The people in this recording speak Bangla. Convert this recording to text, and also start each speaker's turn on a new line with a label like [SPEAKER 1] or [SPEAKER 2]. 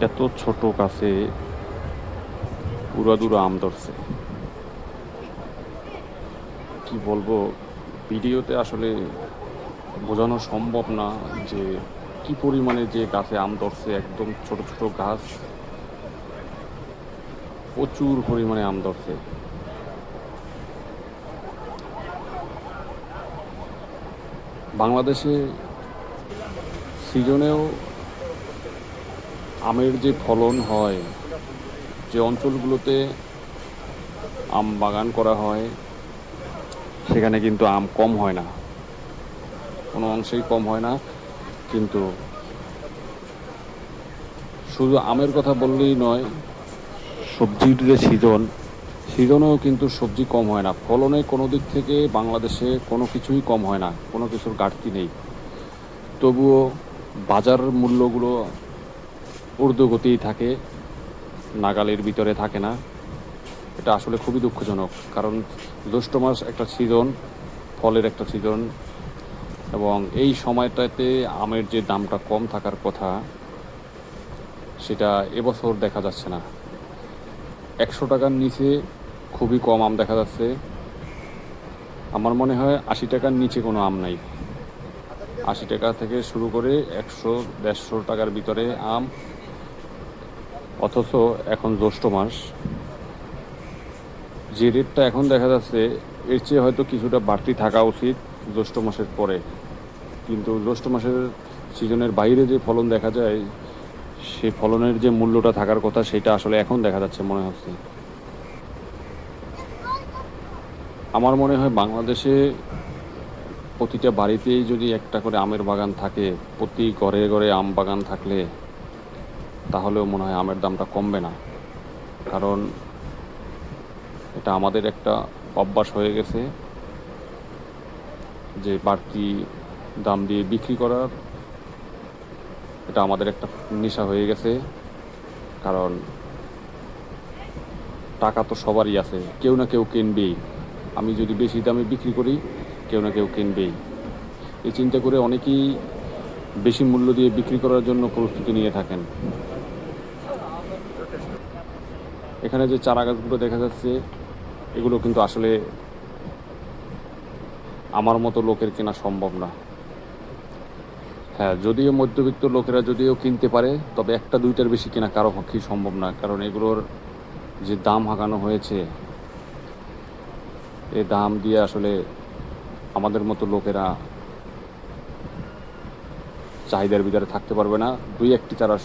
[SPEAKER 1] এত ছোট গাছে উড়াদুরা আম ধরছে। কি বলব, ভিডিওতে আসলে বোঝানো সম্ভব না যে কি পরিমাণে যে গাছে আম ধরছে, একদম ছোট ছোট গাছ, প্রচুর পরিমাণে আম ধরছে। বাংলাদেশে সিজনেও আমের যে ফলন হয়, যে অঞ্চলগুলোতে আম বাগান করা হয়, সেখানে কিন্তু আম কম হয় না। কোনো অংশেই কম হয় না, কিন্তু শুধু আমের কথা বললেই নয়, সবজির যে সিজন, সিজনেও কিন্তু সবজি কম হয় না। ফলনে কোনো দিক থেকে বাংলাদেশে কোনো কিছুই কম হয় না, কোনো কিছুর ঘাটতি নেই। তবুও বাজার মূল্যগুলো ঊর্ধ্বগতিই থাকে, নাগালের ভিতরে থাকে না। এটা আসলে খুবই দুঃখজনক, কারণ জ্যৈষ্ঠ মাস একটা সিজন ফলের একটা সিজন এবং এই সময়টাতে আমের যে দামটা কম থাকার কথা, সেটা এবছর দেখা যাচ্ছে না। একশো টাকার নিচে খুবই কম আম দেখা যাচ্ছে। আমার মনে হয় আশি টাকার নিচে কোনো আম নাই। আশি টাকা থেকে শুরু করে একশো, দেড়শো টাকার ভিতরে আম অথচ এখন জ্যৈষ্ঠ মাস। যে রেটটা এখন দেখা যাচ্ছে, এর চেয়ে হয়তো কিছুটা বাড়তি থাকা উচিত জ্যৈষ্ঠ মাসের পরে। কিন্তু জ্যৈষ্ঠ মাসের সিজনের বাইরে যে ফলন দেখা যায় সেই ফলনের যে মূল্যটা থাকার কথা, সেটা আসলে এখন দেখা যাচ্ছে মনে হচ্ছে। আমার মনে হয় বাংলাদেশে প্রতিটা বাড়িতেই যদি একটা করে আমের বাগান থাকে, প্রতি ঘরে ঘরে আম বাগান থাকলে তাহলেও মনে হয় আমের দামটা কমবে না। কারণ এটা আমাদের একটা অভ্যাস হয়ে গেছে যে বাড়তি দাম দিয়ে বিক্রি করার। এটা আমাদের একটা নেশা হয়ে গেছে। কারণ টাকা তো সবারই আছে, কেউ না কেউ কিনবেই। আমি যদি বেশি দামে বিক্রি করি, কেউ না কেউ কিনবেই। এই চিন্তা করে অনেকেই বেশি মূল্য দিয়ে বিক্রি করার জন্য প্রস্তুতি নিয়ে থাকেন। এখানে যে চারা গাছগুলো দেখা যাচ্ছে, এগুলো কিন্তু আসলে আমার মতো লোকের কেনা সম্ভব না। হ্যাঁ যদিও মধ্যবিত্ত লোকেরা যদিও কিনতে পারে, তবে একটা দুইটার বেশি কেনা কারও পক্ষেই সম্ভব না, কারণ এগুলোর যে দাম হাঁকানো হয়েছে, এ দাম দিয়ে আসলে আমাদের মতো লোকেরা চাহিদার ভিতরে থাকতে পারবে না। দুই একটি চারা